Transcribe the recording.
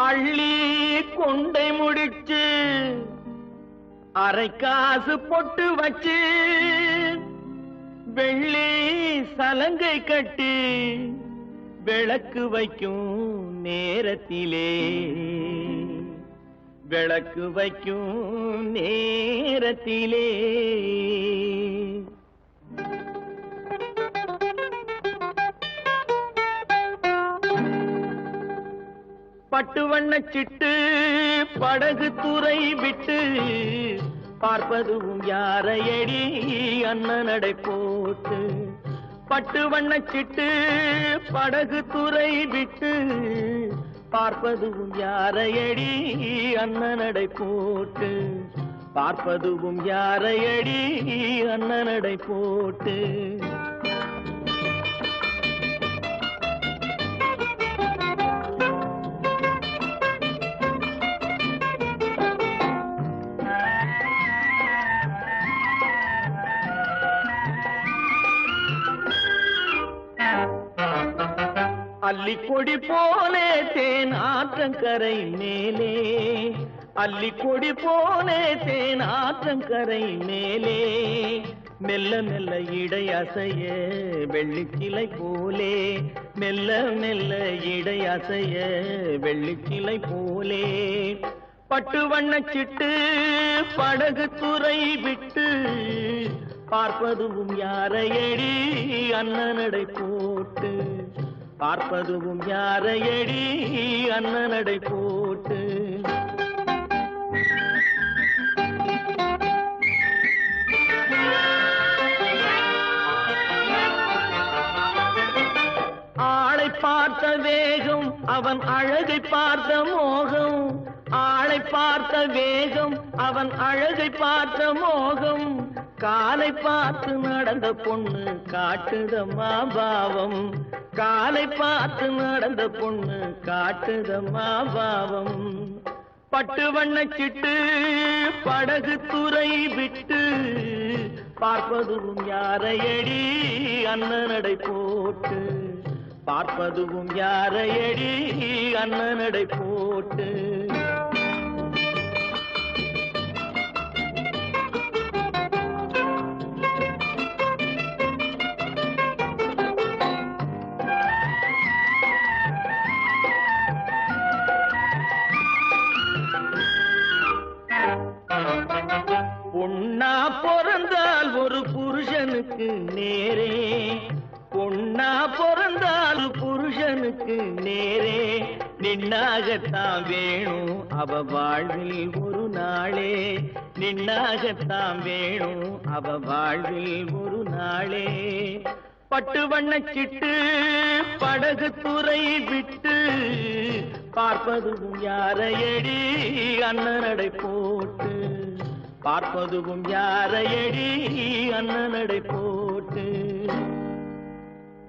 அள்ளி கொண்டை முடிச்சு அரை காசு பொட்டு வச்சு வெள்ளி சலங்கை கட்டி விளக்கு வைக்கும் நேரத்திலே. விளக்கு வைக்கும் நேரத்திலே. பட்டு வண்ண சிட்டு படகு துறை விட்டு பார்ப்பதும் யாரையடி அண்ணன் நடை போட்டு. பட்டு வண்ண சிட்டு படகு துறை விட்டு பார்ப்பதும் யாரையடி அண்ணன் நடை போட்டு. பார்ப்பதும் யாரையடி அண்ணன் நடை போட்டு. அல்லிக்கொடி போலே தேன் ஆற்றங்கரை மேலே. அல்லிக்கொடி போலே தேன் ஆற்றங்கரை மேலே. மெல்ல மெல்ல இடை அசைய வெள்ளிக்கிளை போலே. மெல்ல மெல்ல இடை அசைய வெள்ளிக்கிளை போலே. பட்டு வண்ணச் சிட்டு படகு துறை விட்டு பார்ப்பதும் யாரையடி அண்ணனடை போட்டு. பார்ப்பதுவும் யாரையடி அண்ணனடை போட்டு? ஆளை பார்த்த வேகம் அவன் அழகை பார்த்த மோகம். ஆளை பார்த்த வேகம் அவன் அழகை பார்த்த மோகம். காலை பார்த்து நடந்த பொண்ணு காட்டுதம்மா பாவம். காலை பார்த்து நடந்த பொண்ணு காட்டுதம்மா பாவம். பட்டு வண்ண சிட்டு படகு துறை விட்டு பார்ப்பதுவும் யாரையடி அண்ணனடை போட்டு. பார்ப்பதுவும் யாரையடி அண்ணனடை போட்டு. பொண்ணா பிறந்தால் ஒரு புருஷனுக்கு நேரே. பொண்ணா பிறந்தால் புருஷனுக்கு நேரே. நின்னாகத்தான் வேணும் அவ வாழ்வில் ஒரு நாளே. நின்னாகத்தான் வேணும் அவ வாழ்வில் ஒரு நாளே. பட்டு வண்ணச் சிட்டு படகு துறை விட்டு பார்ப்பதும் யாரையடி அண்ணனடை போட்டு. பார்ப்பதுவும் யாரையடி அண்ணனடை போ